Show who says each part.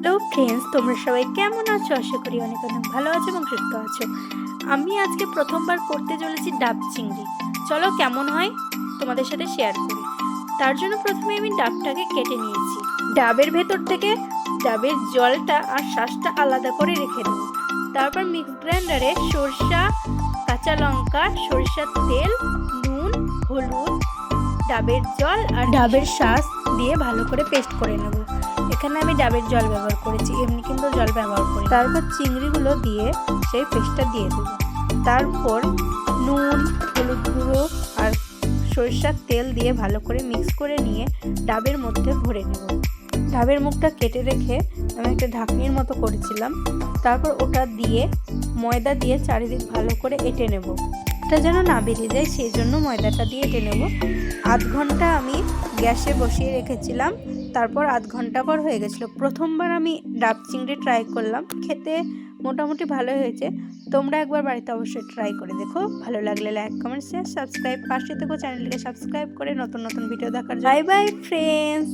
Speaker 1: Hello friends তোমরা সবাই কেমন আছো? আশা করি অনেক অনেক ভালো আছো এবং সুস্থ আছো। আমি আজকে প্রথমবার করতে চলেছি ডাব চিংড়ি। চলো কেমন হয়? তোমাদের সাথে শেয়ার করি। তার জন্য প্রথমে আমি ডাবটাকে কেটে নিয়েছি। ডাবের ভেতর থেকে ডাবের জলটা আর শ্বাসটা আলাদা করে রেখে দেবো। তারপর মিক্স গ্রাইন্ডারে সরষা কাঁচা লঙ্কা সরিষার তেল নুন হলুদ ডাবের জল আর ডাবের শ্বাস দিয়ে ভালো করে পেস্ট করে নেব। এখানে আমি ডাবের জল ব্যবহার করেছি, এমনি কিন্তু জল ব্যবহার করি তারপর চিংড়িগুলো দিয়ে সেই পেস্টটা দিয়ে দেবো। তারপর নুন, হলুদ গুঁড়ো আর সরিষার তেল দিয়ে ভালো করে মিক্স করে নিয়ে ডাবের মধ্যে ভরে নেব। ডাবের মুখটা কেটে রেখে আমি একটা ঢাকনির মতো করেছিলাম। তারপর ওটা দিয়ে ময়দা দিয়ে চারিদিক ভালো করে এঁটে নেব। এটা যেন না বেরিয়ে যায়, সেই জন্য ময়দাটা দিয়ে এঁটে নেব। আধ ঘণ্টা আমি গ্যাসে বসিয়ে রেখেছিলাম। তারপর আধ ঘণ্টা পর হয়ে গেছিল। প্রথমবার আমি ডাব চিংড়ি ট্রাই করলাম। খেতে মোটামুটি ভালো হয়েছে। তোমরা একবার বাড়িতে অবশ্যই ট্রাই করে দেখো। ভালো লাগলে লাইক কমেন্ট শেয়ার সাবস্ক্রাইব পাশে থেকে চ্যানেলটিকে সাবস্ক্রাইব করে নতুন নতুন ভিডিও দেখার বাই বাই ফ্রেন্ডস